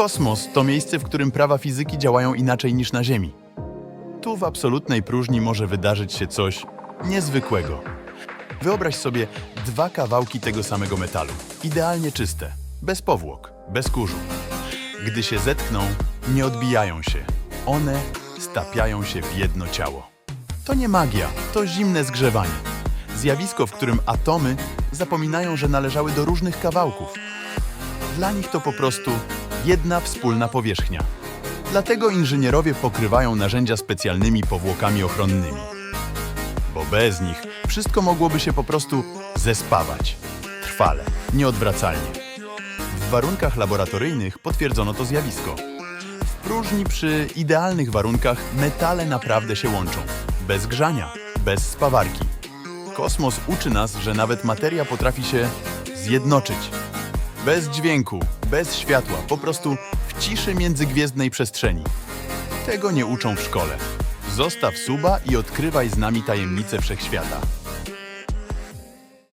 Kosmos to miejsce, w którym prawa fizyki działają inaczej niż na Ziemi. Tu w absolutnej próżni może wydarzyć się coś niezwykłego. Wyobraź sobie dwa kawałki tego samego metalu, idealnie czyste, bez powłok, bez kurzu. Gdy się zetkną, nie odbijają się. One stapiają się w jedno ciało. To nie magia, to zimne zgrzewanie. Zjawisko, w którym atomy zapominają, że należały do różnych kawałków. Dla nich to po prostu jedna wspólna powierzchnia. Dlatego inżynierowie pokrywają narzędzia specjalnymi powłokami ochronnymi. Bo bez nich wszystko mogłoby się po prostu zespawać. Trwale, nieodwracalnie. W warunkach laboratoryjnych potwierdzono to zjawisko. W próżni przy idealnych warunkach metale naprawdę się łączą. Bez grzania, bez spawarki. Kosmos uczy nas, że nawet materia potrafi się zjednoczyć. Bez dźwięku, bez światła, po prostu w ciszy międzygwiezdnej przestrzeni. Tego nie uczą w szkole. Zostaw suba i odkrywaj z nami tajemnice wszechświata.